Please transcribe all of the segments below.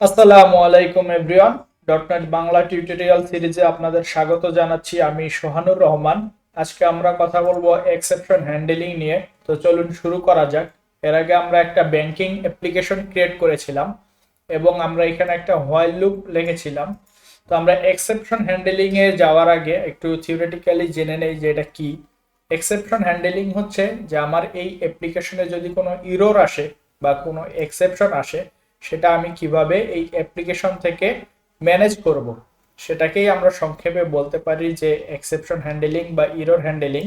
আসসালামু আলাইকুম everyone. ডটনেট Bangla tutorial সিরিজে আপনাদের স্বাগত জানাচ্ছি আমি সোহানুর রহমান। আজকে আমরা কথা বলব এক্সেপশন হ্যান্ডেলিং নিয়ে। তো চলুন শুরু করা যাক। এর আগে আমরা একটা ব্যাংকিং অ্যাপ্লিকেশন ক্রিয়েট করেছিলাম এবং আমরা এখানে একটা হোয়াইল লুপ লিখেছিলাম। তো আমরা এক্সেপশন হ্যান্ডেলিং এ যাওয়ার আগে একটু থিওরিটিক্যালি জেনে নেই যে এটা কি। এক্সেপশন হ্যান্ডেলিং হচ্ছে যে আমার এই অ্যাপ্লিকেশনে যদি কোনো ইরোর আসে বা কোনো এক্সেপশন আসে সেটা আমি কীভাবে এই অ্যাপ্লিকেশন থেকে ম্যানেজ করব? সেটাকেই আমরা সংক্ষেপে বলতে পারি যে এক্সেপশন হ্যান্ডেলিং বা ইরোর হ্যান্ডেলিং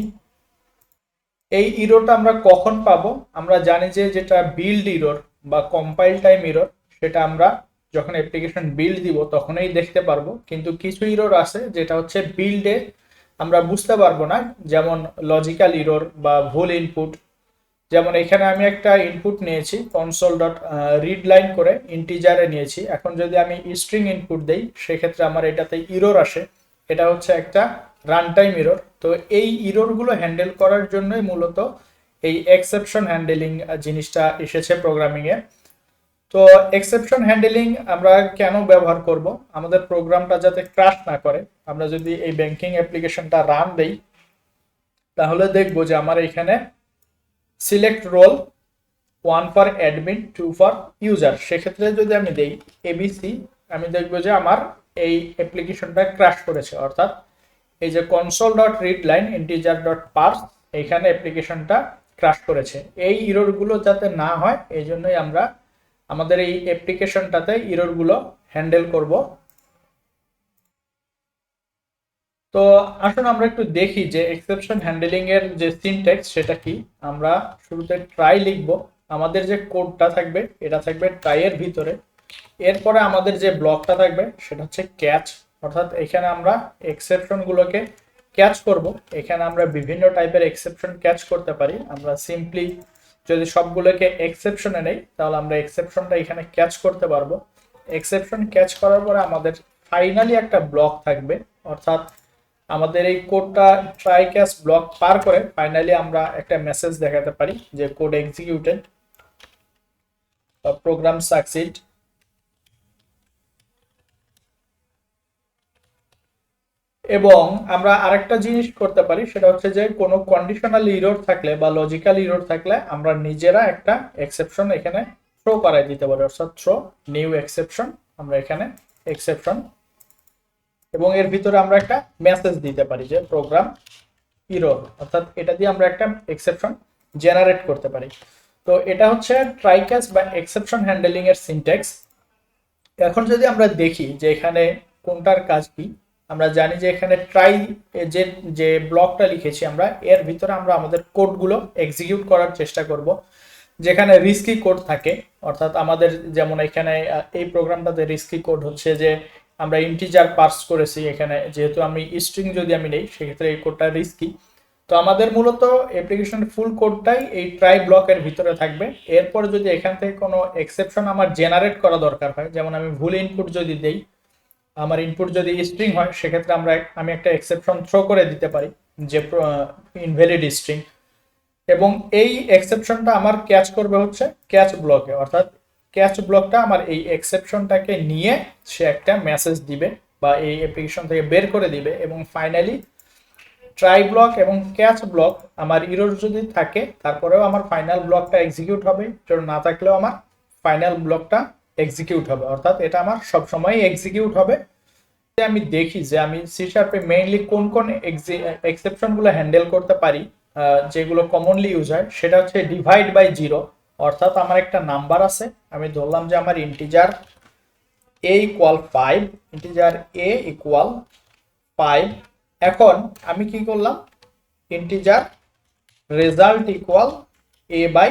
এই ইরোটা আমরা কখন পাবো? আমরা জানি যে যেটা বিল্ড ইরোর বা কম্পাইল টাইম ইরোর সেটা আমরা যখন অ্যাপ্লিকেশন বিল্ড দিব তখনই দেখতে পারব। কিন্তু কিছু ইরোর আছে যেটা হচ্ছে বিল্ডে আমরা বুঝতে পারব না। যেমন লজিক্যাল ইরোর বা ভুল ইনপুট যেমন এখানে আমি একটা ইনপুট নিয়েছি কনসোল ডট রিড লাইন করে ইন্টিজারে নিয়েছি। এখন যদি আমি স্ট্রিং ইনপুট দেই, সেক্ষেত্রে আমার এটাতে ইরোর আসে। এটা হচ্ছে একটা রান টাইম ইরোর তো এই ইরোরগুলো হ্যান্ডেল করার জন্যই মূলত এই এক্সেপশন হ্যান্ডেলিং জিনিসটা এসেছে প্রোগ্রামিংয়ে তো এক্সেপশন হ্যান্ডেলিং আমরা কেন ব্যবহার করব? আমাদের প্রোগ্রামটা যাতে ক্রাশ না করে। আমরা যদি এই ব্যাংকিং অ্যাপ্লিকেশনটা রান দেই, তাহলে দেখব যে আমার এখানে select role one for admin two for user সেক্ষেত্রে যদি আমি দেই এবিসি আমি দেখব যে আমার এই অ্যাপ্লিকেশনটা ক্র্যাশ করেছে। অর্থাৎ এই যে console dot read line integer dot parse এইখানে অ্যাপ্লিকেশনটা ক্র্যাশ করেছে। এই ইরোরগুলো যাতে না হয়, এই জন্যই আমরা আমাদের এই অ্যাপ্লিকেশনটাতে ইরোরগুলো হ্যান্ডেল করব। তো আসুন আমরা একটু দেখি যে এক্সেপশন হ্যান্ডেলিং এর যে সিনট্যাক্স সেটা কি। আমরা শুরুতে ট্রাই লিখব। আমাদের যে কোডটা থাকবে, এটা থাকবে ট্রাইয়ের ভিতরে। এরপরে আমাদের যে ব্লকটা থাকবে, সেটা হচ্ছে ক্যাচ অর্থাৎ এখানে আমরা এক্সেপশন গুলোকে ক্যাচ করব। এখানে আমরা বিভিন্ন টাইপের এক্সেপশন ক্যাচ করতে পারি। আমরা সিম্পলি যদি সবগুলোকে এক্সেপশনে নেই, তাহলে আমরা এক্সেপশনটা এখানে ক্যাচ করতে পারব। এক্সেপশন ক্যাচ করার পরে আমাদের ফাইনালি একটা ব্লক থাকবে। অর্থাৎ আমাদের এই কোডটা ট্রাই ক্যাশ ব্লক পার করে ফাইনালি আমরা একটা মেসেজ দেখাতে পারি যে কোড এক্সিকিউটেড প্রোগ্রাম সাকসিড এবং আমরা আরেকটা জিনিস করতে পারি, সেটা হচ্ছে যে কোনো কন্ডিশনাল ইরোর থাকলে বা লজিক্যাল ইরোর থাকলে আমরা নিজেরা একটা এক্সেপশন এখানে থ্রো করাই দিতে পারি, অর্থাৎ থ্রো নিউ এক্সেপশন আমরা এখানে এক্সেপশন এবং এর ভিতরে আমরা একটা মেসেজ দিতে পারি যে প্রোগ্রাম ইরোর অর্থাৎ এটা দিয়ে আমরা একটা এক্সেপশন জেনারেট করতে পারি। তো এটা হচ্ছে ট্রাইক্যাস বা এক্সেপশন হ্যান্ডেলিং এর সিনট্যাক্স এখন যদি আমরা দেখি যে এখানে কোনটার কাজ কি, আমরা জানি যে এখানে ট্রাই যে যে ব্লকটা লিখেছি আমরা, এর ভিতরে আমরা আমাদের কোডগুলো এক্সিকিউট করার চেষ্টা করব। যেখানে রিস্কি কোড থাকে, অর্থাৎ আমাদের যেমন এখানে এই প্রোগ্রামটাতে রিস্কি কোড হচ্ছে যে আমরা ইন্টিজার পার্স করেছি এখানে, যেহেতু আমি স্ট্রিং যদি আমি নেই, সেক্ষেত্রে এই কোডটা রিস্কি তো আমাদের মূলত অ্যাপ্লিকেশন ফুল কোডটাই এই ট্রাই ব্লকের ভিতরে থাকবে। এরপর যদি এখান থেকে কোনো এক্সেপশন আমার জেনারেট করা দরকার হয়, যেমন আমি ভুল ইনপুট যদি দেই, আমার ইনপুট যদি স্ট্রিং হয়, সেক্ষেত্রে আমরা আমি একটা এক্সেপশন থ্রো করে দিতে পারি, যে ইনভ্যালিড স্ট্রিং এবং এই এক্সেপশনটা আমার ক্যাচ করবে হচ্ছে ক্যাচ ব্লকে অর্থাৎ ক্যাচ ব্লকটা আমার এই এক্সেপশনটাকে নিয়ে সে একটা মেসেজ দিবে বা এই অ্যাপ্লিকেশন থেকে বের করে দিবে এবং ফাইনালি ট্রাই ব্লক এবং ক্যাচ ব্লক আমার ইরোর যদি থাকে, তারপরেও আমার ফাইনাল ব্লকটা এক্সিকিউট হবে। যদি না থাকলেও আমার ফাইনাল ব্লকটা এক্সিকিউট হবে। অর্থাৎ এটা আমার সবসময় এক্সিকিউট হবে। আমি দেখি যে আমি সি শার্পে মেইনলি কোন কোন এক্সেপশনগুলো হ্যান্ডেল করতে পারি যেগুলো কমনলি ইউজ হয়, সেটা হচ্ছে ডিভাইড বাই জিরো অর্থাৎ আমার একটা নাম্বার আছে, আমি ধরলাম যে আমার integer A equal five integer A equal five এখন আমি কি করলাম? Integer result equal A by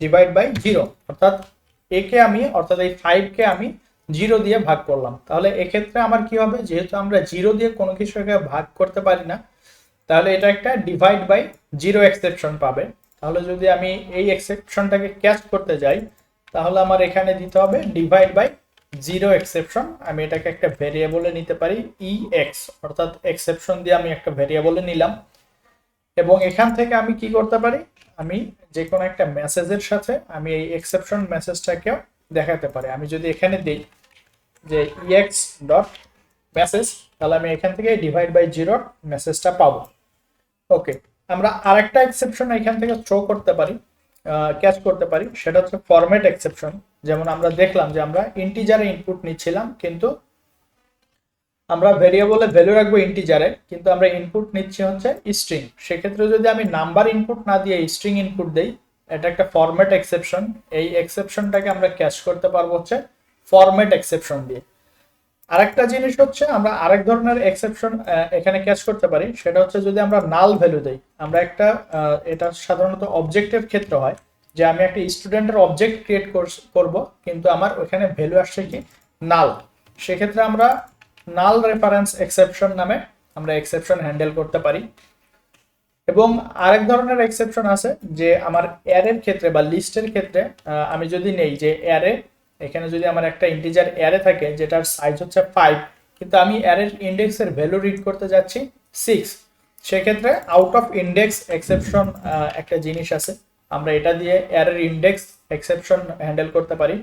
divide by zero অর্থাৎ একে আমি, অর্থাৎ এই ফাইভকে আমি জিরো দিয়ে ভাগ করলাম। তাহলে এক্ষেত্রে আমার কি হবে? যেহেতু আমরা জিরো দিয়ে কোনো কিছুকে ভাগ করতে পারি না, তাহলে এটা একটা ডিভাইড বাই জিরো এক্সেপশন পাবে। তাহলে যদি আমি এই এক্সেপশনটাকে ক্যাচ করতে যাই, তাহলে আমার এখানে দিতে হবে ডিভাইড বাই জিরো এক্সেপশন আমি এটাকে একটা ভেরিয়েবলে নিতে পারি ই এক্স অর্থাৎ এক্সেপশন দিয়ে আমি একটা ভেরিয়েবলে নিলাম। এবং এখান থেকে আমি কি করতে পারি? আমি যে কোনো একটা মেসেজের সাথে আমি এই এক্সেপশন মেসেজটাকেও দেখাতে পারি। আমি যদি এখানে দিই যে ex ডট মেসেজ তাহলে আমি এখান থেকে ডিভাইড বাই জিরো মেসেজটা পাবো। ওকে আমরা আরেকটা এক্সেপশন এখান থেকে থ্রো করতে পারি ক্যাচ করতে পারি, সেটা হচ্ছে ফরম্যাট এক্সেপশন যেমন আমরা দেখলাম যে আমরা ইন্টিজারে ইনপুট নিচ্ছিলাম, কিন্তু আমরা ভেরিয়েবলে ভ্যালু রাখব ইন্টিজারে কিন্তু আমরা ইনপুট নিচ্ছি হচ্ছে স্ট্রিং সেক্ষেত্রে যদি আমি নাম্বার ইনপুট না দিয়ে স্ট্রিং ইনপুট দেই, এটা একটা ফরম্যাট এক্সেপশন এই এক্সেপশনটাকে আমরা ক্যাচ করতে পারব হচ্ছে ফরম্যাট এক্সেপশন দিয়ে। আরেকটা জিনিস হচ্ছে আমরা আরেক ধরনের এক্সেপশন এখানে ক্যাচ করতে পারি। সেটা হচ্ছে যদি আমরা নাল ভ্যালু দেই, আমরা একটা এটা সাধারণত অবজেক্টের ক্ষেত্রে হয় যে আমি একটা স্টুডেন্টের অবজেক্ট ক্রিয়েট করব, কিন্তু আমার ওখানে ভ্যালু আসছে কি? নাল সেক্ষেত্রে আমরা নাল রেফারেন্স এক্সেপশন নামে আমরা এক্সেপশন হ্যান্ডেল করতে পারি। এবং আরেক ধরনের এক্সেপশন আছে যে আমার অ্যারের ক্ষেত্রে বা লিস্টের ক্ষেত্রে আমি যদি নেই যে অ্যারে এখানে যদি আমার একটা ইন্টিজার অ্যারে থাকে, যেটার সাইজ হচ্ছে ফাইভ কিন্তু আমি অ্যারের ইন্ডেক্সের ভ্যালু রিড করতে যাচ্ছি সিক্স সেক্ষেত্রে আউট অফ ইন্ডেক্স এক্সেপশন একটা জিনিস আছে। আমরা এটা দিয়ে অ্যারের ইন্ডেক্স এক্সেপশন হ্যান্ডেল করতে পারি।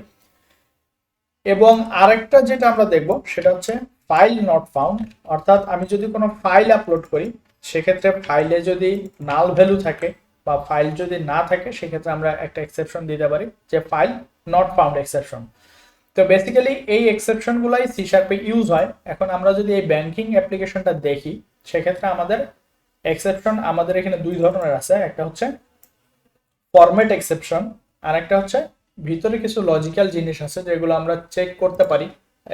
এবং আরেকটা যেটা আমরা দেখব, সেটা হচ্ছে ফাইল নট ফাউন্ড অর্থাৎ আমি যদি কোনো ফাইল আপলোড করি, সেক্ষেত্রে ফাইলে যদি নাল ভ্যালু থাকে বা ফাইল যদি না থাকে, সেক্ষেত্রে আমরা একটা এক্সেপশন দিতে পারি, যে ফাইল নট ফাউন্ড এক্সেপশন তো বেসিক্যালি এই এক্সেপশনগুলাই সি শার্পে ইউজ হয়। এখন আমরা যদি এই ব্যাংকিং অ্যাপ্লিকেশনটা দেখি, সেক্ষেত্রে আমাদের এক্সেপশন আমাদের এখানে দুই ধরনের আছে। একটা হচ্ছে ফরম্যাট এক্সেপশন আর একটা হচ্ছে ভিতরে কিছু লজিক্যাল জিনিস আছে যেগুলো আমরা চেক করতে পারি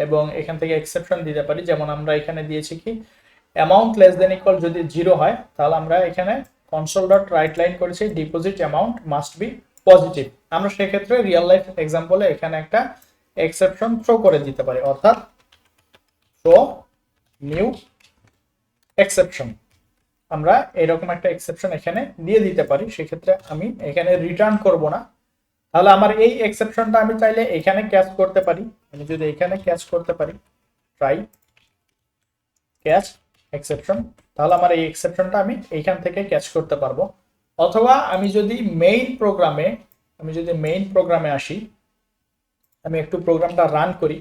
এবং এখান থেকে এক্সেপশন দিতে পারি। যেমন আমরা এখানে দিয়েছি কি অ্যামাউন্ট লেস দেন ইকুয়াল যদি জিরো হয়, তাহলে আমরা এখানে কনসোল ডট রাইট লাইন করেছি deposit amount must be positive আমরা সেক্ষেত্রে রিয়েল লাইফ এক্সাম্পলে এখানে একটা এক্সেপশন থ্রো করে দিতে পারি। অর্থাৎ থ্রো নিউ এক্সেপশন আমরা এরকম একটা এক্সেপশন এখানে দিয়ে দিতে পারি। সেক্ষেত্রে আমি এখানে রিটার্ন করব না। তাহলে আমার এই এক্সেপশনটা আমি চাইলে এখানে ক্যাচ করতে পারি। আমি যদি এখানে ক্যাচ করতে পারি ট্রাই ক্যাচ এক্সেপশন তাহলে আমার এই এক্সেপশনটা আমি এইখান থেকে ক্যাচ করতে পারব। অথবা আমি যদি মেইন প্রোগ্রামে আমি যদি মেইন প্রোগ্রামে আসি, আমি একটু প্রোগ্রামটা রান করি,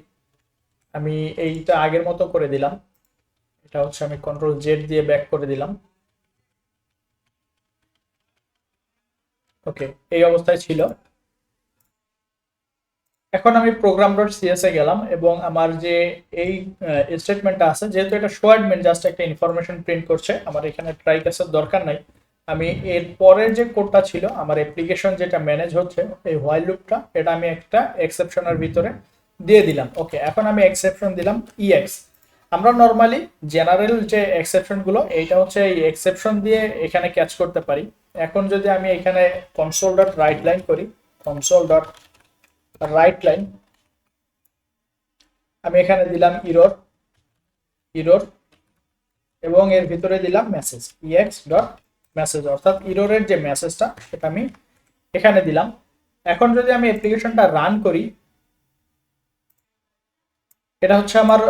আমি এইটা আগের মতো করে দিলাম। এটা হচ্ছে আমি কন্ট্রোল জেড দিয়ে ব্যাক করে দিলাম। ওকে এই অবস্থায় ছিল। এখন আমি প্রোগ্রাম ডট সিএস এ গেলাম এবং আমার যে এই স্টেটমেন্টটা আছে, যেহেতু এটা শোয়ার্ডমেন্ট জাস্ট একটা ইনফরমেশন প্রিন্ট করছে, আমার এখানে ট্রাই কেসের দরকার নাই। আমি এর পরের যে কোডটা ছিল, আমার অ্যাপ্লিকেশন যেটা ম্যানেজ হচ্ছে, এই হোয়াইল লুপটা এটা আমি একটা এক্সেপশনের ভিতরে দিয়ে দিলাম। ওকে এখন আমি এক্সেপশন দিলাম ইএক্স আমরা নর্মালি জেনারেল যে এক্সেপশনগুলো এইটা হচ্ছে এই এক্সেপশন দিয়ে এখানে ক্যাচ করতে পারি। এখন যদি আমি এখানে কনসোল ডট রাইট লাইন করি কনসোল ডট রাইট লাইন আমি এখানে দিলাম ইরোর ইরোর এবং এর ভিতরে দিলাম মেসেজ ইএক্স ডট মেসেজ অর্থাৎ ইরোরের যে মেসেজটা সেটা আমি এখানে দিলাম। এখন যদি আমি অ্যাপ্লিকেশনটা রান করি, এটা হচ্ছে আমার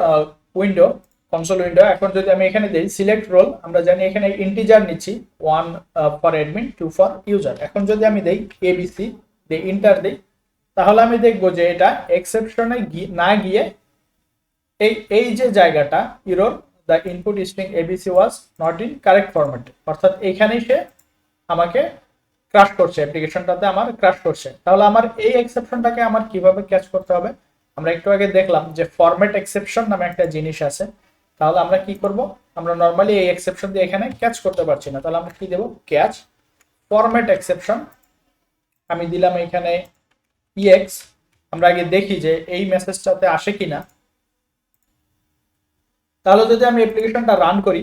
উইন্ডো কনসোল উইন্ডো এখন যদি আমি এখানে দিই সিলেক্ট রোল আমরা জানি এখানে ইন্টিজার নিচ্ছি one for admin two for user এখন যদি আমি দেই এবিসি দিই ইন্টার দিই, তাহলে আমি দেখব যে এটা এক্সেপশনে না গিয়ে এই এই যে জায়গাটা error the input string ABC was not in correct format অর্থাৎ এইখানেই সে আমাকে ক্রাশ করছে অ্যাপ্লিকেশনটাতে আমার ক্রাশ করছে। তাহলে আমার এই এক্সেপশনটাকে আমার কীভাবে ক্যাচ করতে হবে? আমরা একটু আগে দেখলাম যে ফরম্যাট এক্সেপশন নামে একটা জিনিস আছে। তাহলে আমরা কি করব? আমরা নর্মালি এই এক্সেপশন দিয়ে এখানে ক্যাচ করতে পারছি না। তাহলে আমরা কি দেব? ক্যাচ ফরম্যাট এক্সেপশন আমি দিলাম এখানে ইএক্স আমরা আগে দেখি যে এই মেসেজটাতে আসে কিনা। তাহলে যদি আমি অ্যাপ্লিকেশনটা রান করি,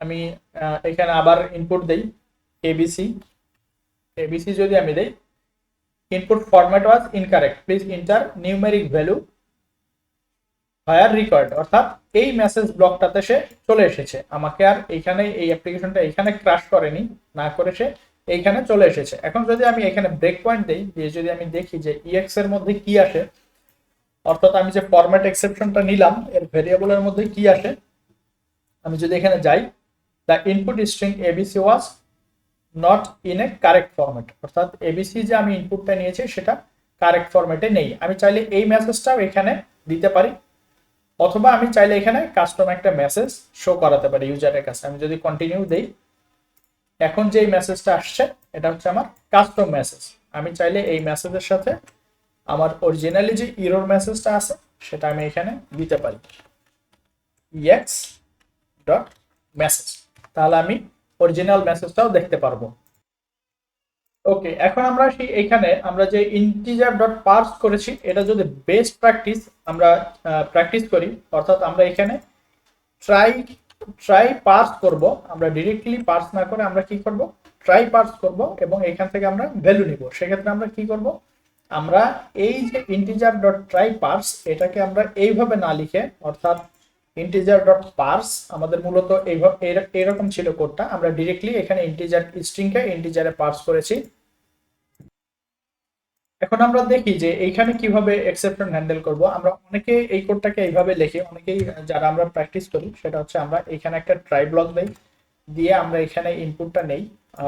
আমি এখানে আবার ইনপুট দেই এবিসি এবিসি যদি আমি দেই input format was incorrect please enter numeric value here required অর্থাৎ এই মেসেজ ব্লকটাতে সে চলে এসেছে। আমাকে আর এইখানে, এই অ্যাপ্লিকেশনটা এখানে ক্রাশ করেনি, না করে সে এইখানে চলে এসেছে। এখন যদি আমি এখানে ব্রেক পয়েন্ট দিই, দিয়ে যদি আমি দেখি যে ইএক্স এর মধ্যে কি আসে অর্থাৎ আমি যে ফরম্যাট এক্সেপশনটা নিলাম, এর ভেরিয়েবলের মধ্যে কি আসে? আমি যদি এখানে যাই the input string ABC was not in a correct format অর্থাৎ এবিসি যে আমি ইনপুটটা নিয়েছি, সেটা কারেক্ট ফরম্যাটে নেই। আমি চাইলে এই মেসেজটাও এখানে দিতে পারি। অথবা আমি চাইলে এখানে কাস্টম একটা মেসেজ শো করাতে পারি ইউজারের কাছে। আমি যদি কন্টিনিউ দেই, এখন যে মেসেজটা আসছে, এটা হচ্ছে আমার কাস্টম মেসেজ আমি চাইলে এই মেসেজের সাথে আমার অরিজিনালি যে ইরোর মেসেজটা আছে, সেটা আমি এখানে দিতে পারি। এক্স ডট মেসেজ তাহলে আমি অরিজিনাল মেসেজটাও দেখতে পারব। ওকে এখন আমরা সেই এখানে আমরা যে ইন্টিজার ডট পার্স করেছি, এটা যদি বেস্ট প্র্যাকটিস আমরা প্র্যাকটিস করি, অর্থাৎ আমরা এখানে ট্রাই ট্রাই পার্স করব, আমরা ডিরেক্টলি পার্স না করে আমরা কি করব? ট্রাই পার্স করব এবং এখান থেকে আমরা ভ্যালু নিব। সেক্ষেত্রে আমরা কি করব? আমরা এই যে ইন্টিজার ডট ট্রাই পার্স এটাকে আমরা এইভাবে না লিখে, অর্থাৎ ইন্টিজার ডট পার্স আমাদের মূলত এইভাবে এরকম ছিল কোডটা আমরা ডিরেক্টলি এখানে ইন্টিজার স্ট্রিংকে ইন্টিজারে পার্স করেছি। এখন আমরা দেখি যে এইখানে কীভাবে এক্সেপশন হ্যান্ডেল করব। আমরা অনেকে এই কোডটাকে এইভাবে লিখি, অনেকেই যারা আমরা প্র্যাকটিস করি, সেটা হচ্ছে আমরা এখানে একটা ট্রাই ব্লক দেই, দিয়ে আমরা এখানে ইনপুটটা নেই,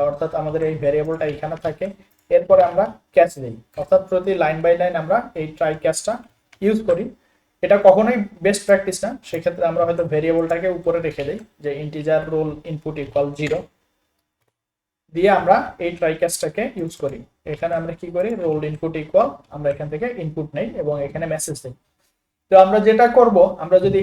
অর্থাৎ আমাদের এই ভ্যারিয়েবলটা এখানে থাকে। এরপরে আমরা ক্যাচ দিই অর্থাৎ প্রতি লাইন বাই লাইন আমরা এই ট্রাই ক্যাচটা ইউজ করি। এটা কখনোই বেস্ট প্র্যাকটিস না। সেক্ষেত্রে আমরা হয়তো ভেরিয়েবলটাকে উপরে রেখে দিই যে integer role input equal zero দিয়ে আমরা এই ট্রাই ক্যাচটাকে ইউজ করি। এখানে আমরা কি করি? রোল ইনপুট ইকুয়াল আমরা এখান থেকে ইনপুট নেই এবং এখানে মেসেজ দিই। তো আমরা যেটা করব, আমরা যদি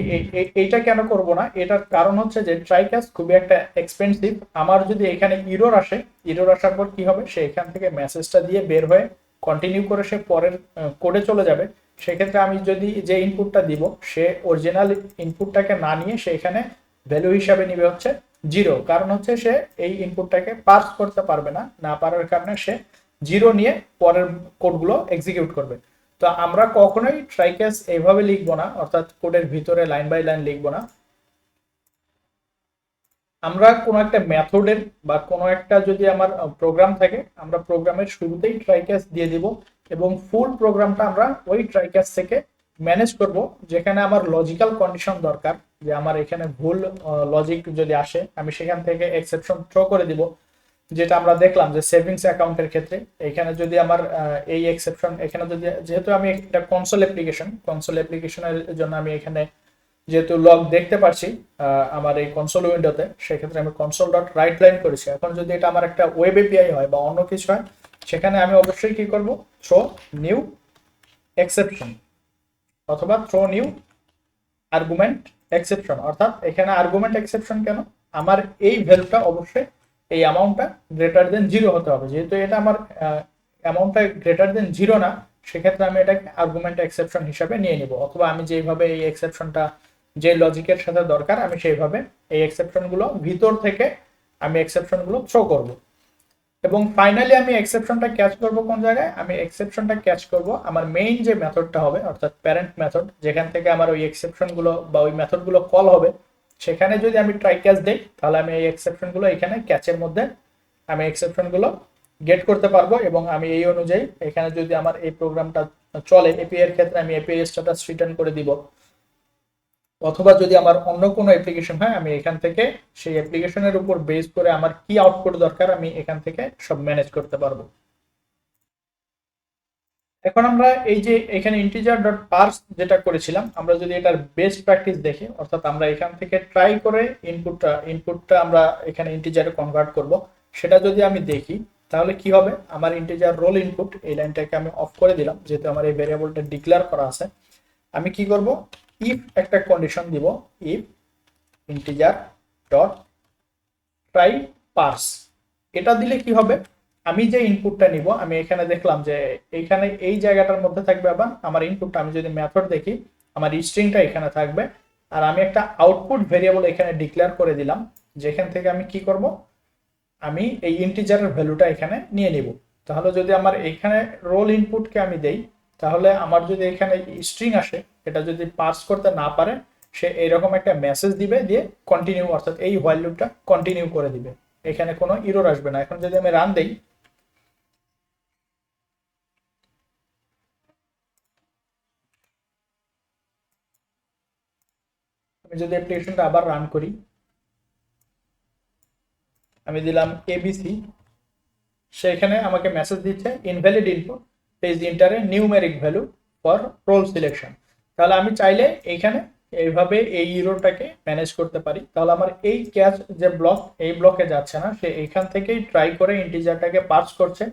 এইটা কেন করব না, এটার কারণ হচ্ছে যে ট্রাই ক্যাচ খুবই একটা এক্সপেন্সিভ আমার যদি এখানে ইরোর আসে ইরোর আসার পর কি হবে? সে এখান থেকে মেসেজটা দিয়ে বের হয়ে কন্টিনিউ করে সে পরের কোডে চলে যাবে। সেক্ষেত্রে আমি যদি যে ইনপুটটা দিব, সে অরিজিনাল ইনপুটটাকে না নিয়ে সে এখানে ভ্যালু হিসাবে নিবে হচ্ছে জিরো কারণ হচ্ছে সে এই ইনপুটটাকে পার্স করতে পারবে না না পারার কারণে সে জিরো নিয়ে পরের কোডগুলো এক্সিকিউট করবে। তো আমরা কখনোই ট্রাইকেস এইভাবে লিখব না, অর্থাৎ কোডের ভিতরে লাইন বাই লাইন লিখব না। আমরা কোনো একটা মেথডের বা কোনো একটা যদি আমার প্রোগ্রাম থাকে, আমরা প্রোগ্রামের শুরুতেই ট্রাইক্যাস দিয়ে দিব এবং ফুল প্রোগ্রামটা আমরা ওই ট্রাইক্যাস থেকে ম্যানেজ করব, যেখানে আমার লজিক্যাল কন্ডিশন দরকার, যে আমার এখানে ভুল লজিক যদি আসে, আমি সেখান থেকে এক্সেপশন থ্রো করে দিব। যেটা আমরা দেখলাম যে সেভিংস অ্যাকাউন্টের ক্ষেত্রে, এখানে যদি আমার এই এক্সেপশন এখানে যদি, যেহেতু আমি একটা কনসোল অ্যাপ্লিকেশন কনসোল অ্যাপ্লিকেশনের জন্য আমি এখানে যেহেতু লগ দেখতে পাচ্ছি আমার এই কনসোল উইন্ডোতে সেক্ষেত্রে আমি কনসোল ডট রাইট লাইন করেছি। এখন যদি এটা আমার একটা ওয়েব এপিআই হয় বা অন্য কিছু হয়, সেখানে আমি অবশ্যই কি করব? থ্রো নিউ এক্সেপশন অথবা থ্রো নিউ আর্গুমেন্ট এক্সেপশন অর্থাৎ এখানে আর্গুমেন্ট এক্সেপশন কেন? আমার এই ভ্যালুটা অবশ্যই এই অ্যামাউন্টটা গ্রেটার দেন জিরো হতে হবে। যেহেতু এটা আমার অ্যামাউন্টটা গ্রেটার দেন জিরো না, সেক্ষেত্রে আমি এটাকে আর্গুমেন্ট এক্সেপশন হিসাবে নিয়ে নিব। অথবা আমি যেভাবে এই এক্সেপশনটা যে লজিকের সাথে দরকার, আমি সেইভাবে এই এক্সেপশনগুলো ভিতর থেকে আমি এক্সেপশনগুলো থ্রো করব। এবং ফাইনালি আমি এক্সেপশনটা ক্যাচ করব কোন জায়গায়? আমি এক্সেপশনটা ক্যাচ করব আমার মেইন যে মেথডটা হবে, অর্থাৎ প্যারেন্ট মেথড যেখান থেকে আমার ওই এক্সেপশনগুলো বা ওই মেথডগুলো কল হবে সেখানে যদি আমি ট্রাই ক্যাচ দেই, তাহলে আমি এই এক্সেপশনগুলো এখানে ক্যাচের মধ্যে আমি এক্সেপশনগুলো গেট করতে পারব এবং আমি এই অনুযায়ী এখানে যদি আমার এই প্রোগ্রামটা চলে এপিআই এর ক্ষেত্রে আমি এপিআই স্ট্যাটাস রিটার্ন করে দিব। অথবা যদি আমার অন্য কোনো অ্যাপ্লিকেশন হয়, আমি এখান থেকে সেই অ্যাপ্লিকেশনের উপর বেস করে আমার কি আউটপুট দরকার, আমি এখান থেকে সব ম্যানেজ করতে পারব। এখন আমরা এই যে এখানে ইন্টিজার ডট পার্স যেটা করেছিলাম, আমরা যদি এটার বেস্ট প্র্যাকটিস দেখি, অর্থাৎ আমরা এখান থেকে ট্রাই করে ইনপুটটা ইনপুটটা আমরা এখানে ইন্টিজারে কনভার্ট করব, সেটা যদি আমি দেখি, তাহলে কি হবে? আমার ইন্টিজার রোল ইনপুট এই লাইনটাকে আমি অফ করে দিলাম, যেহেতু আমার এই ভেরিয়েবলটা ডিক্লেয়ার করা আছে। আমি কি করব? ইফ একটা কন্ডিশন দিব if integer dot try parse এটা দিলে কি হবে? আমি যে ইনপুটটা নিব, আমি এখানে দেখলাম যে এইখানে এই জায়গাটার মধ্যে থাকবে আবার আমার ইনপুটটা আমি যদি মেথড দেখি, আমার স্ট্রিংটা এখানে থাকবে। আর আমি একটা আউটপুট ভেরিয়েবল এখানে ডিক্লেয়ার করে দিলাম, যেখান থেকে আমি কি করব? আমি এই ইন্টিজারের ভ্যালুটা এখানে নিয়ে নিব। তাহলে যদি আমার এখানে রোল ইনপুটকে আমি দেই, তাহলে আমার যদি এখানে স্ট্রিং আসে, এটা যদি পার্স করতে না পারে, সে এইরকম একটা মেসেজ দিবে দিয়ে কন্টিনিউ অর্থাৎ এই হোয়াইল লুপটা কন্টিনিউ করে দিবে। এখানে কোনো ইরোর আসবে না। এখন যদি আমি রান দেই যদি অ্যাপ্লিকেশনটা আবার রান করি, আমি দিলাম এবিসি সে এখানে আমাকে মেসেজ দিচ্ছে invalid input please enter numeric value for role selection তাহলে আমি চাইলে এইখানে এইভাবে এই ইরোটাকে ম্যানেজ করতে পারি। তাহলে আমার এই ক্যাচ যে ব্লক এই ব্লকে যাচ্ছে না, সে এইখান থেকেই ট্রাই করে ইন্টিজারটাকে পার্স করছে।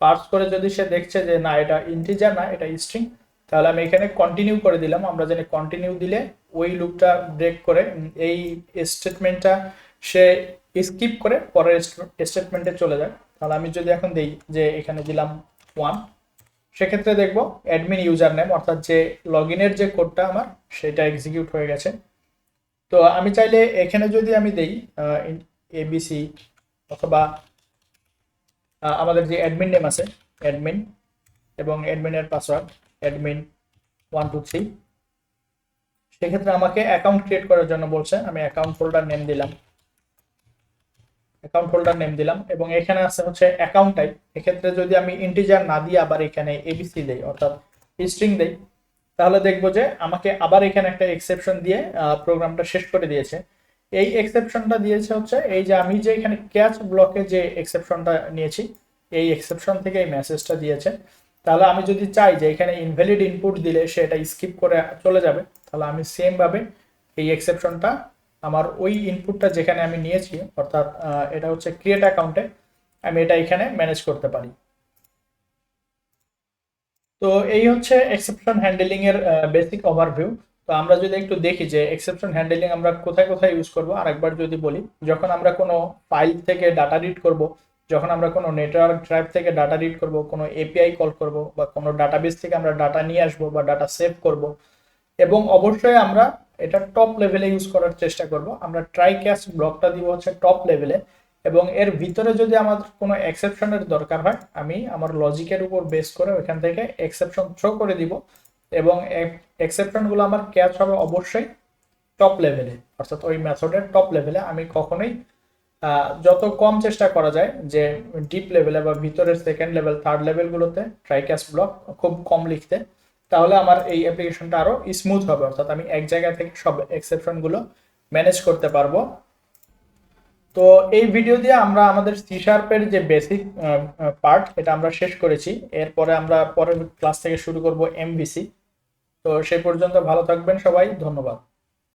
পার্স করে যদি সে দেখছে যে না, এটা ইন্টিজার না, এটা স্ট্রিং তাহলে আমি এখানে কন্টিনিউ করে দিলাম। আমরা জানি কন্টিনিউ দিলে ওই লুপটা ব্রেক করে, এই স্টেটমেন্টটা সে স্কিপ করে পরের স্টেটমেন্টে চলে যায়। তাহলে আমি যদি এখন দিই যে এখানে দিলাম ওয়ান সেক্ষেত্রে দেখব অ্যাডমিন ইউজার নেম অর্থাৎ যে লগ ইনের যে কোডটা আমার, সেটা এক্সিকিউট হয়ে গেছে। তো আমি চাইলে এখানে যদি আমি দেই এবিসি অথবা আমাদের যে অ্যাডমিন নেম আছে অ্যাডমিন এবং অ্যাডমিনের password admin one two three সেক্ষেত্রে আমাকে অ্যাকাউন্ট ক্রিয়েট করার জন্য বলছে, আমি অ্যাকাউন্ট ফোল্ডার নেম দিলাম। অ্যাকাউন্ট হোল্ডার নেম দিলাম এবং এখানে আছে হচ্ছে অ্যাকাউন্ট টাইপ এক্ষেত্রে যদি আমি ইন্টিজার না দিয়ে আবার এখানে এবিসি দেই, অর্থাৎ স্ট্রিং দেই, তাহলে দেখব যে আমাকে আবার এখানে একটা এক্সেপশন দিয়ে প্রোগ্রামটা শেষ করে দিয়েছে। এই এক্সেপশনটা দিয়েছে হচ্ছে এই যে আমি যে এখানে ক্যাচ ব্লকে যে এক্সেপশনটা নিয়েছি, এই এক্সেপশন থেকে এই মেসেজটা দিয়েছে। তাহলে আমি যদি চাই যে এখানে ইনভ্যালিড ইনপুট দিলে সেটা স্কিপ করে চলে যাবে, তাহলে আমি সেম ভাবে এই এক্সেপশনটা আমার ওই ইনপুটটা যেখানে আমি নিয়েছি, অর্থাৎ এটা হচ্ছে ক্রিয়েট অ্যাকাউন্টে আমি এটা এখানে ম্যানেজ করতে পারি। তো এই হচ্ছে এক্সেপশন হ্যান্ডেলিং এর বেসিক ওভারভিউ তো আমরা যদি একটু দেখি যে এক্সেপশন হ্যান্ডেলিং আমরা কোথায় কোথায় ইউজ করব, আরেকবার যদি বলি, যখন আমরা কোনো ফাইল থেকে ডাটা রিড করব যখন আমরা কোনো নেটওয়ার্ক ড্রাইভ থেকে ডাটা রিড করব, কোনো এপিআই কল করব, বা কোনো ডাটাবেস থেকে আমরা ডাটা নিয়ে আসব, বা ডাটা সেভ করব, এবং অবশ্যই আমরা এটা টপ লেভেলে ইউজ করার চেষ্টা করব। আমরা ট্রাই ক্যাশ ব্লকটা দিব হচ্ছে টপ লেভেলে এবং এর ভিতরে যদি আমাদের কোনো এক্সেপশনের দরকার হয়, আমি আমার লজিকের উপর বেস করে ওইখান থেকে এক্সেপশন থ্রো করে দিব, এবং এক্সেপশনগুলো আমার ক্যাচ হবে অবশ্যই টপ লেভেলে অর্থাৎ ওই মেথডের টপ লেভেলে আমি কখনোই যত কম চেষ্টা করা যায় যে ডিপ লেভেলে বা ভিতরের সেকেন্ড লেভেল থার্ড লেভেলগুলোতে ট্রাই ক্যাশ ব্লক খুব কম লিখতে, তাহলে আমার এই অ্যাপ্লিকেশনটা আরও স্মুথ হবে। অর্থাৎ আমি এক জায়গা থেকে সব এক্সেপশনগুলো ম্যানেজ করতে পারব। তো এই ভিডিও দিয়ে আমরা আমাদের সি শার্পের যে বেসিক পার্ট এটা আমরা শেষ করেছি। এরপরে আমরা পরের ক্লাস থেকে শুরু করব এমভিসি তো সেই পর্যন্ত ভালো থাকবেন সবাই, ধন্যবাদ।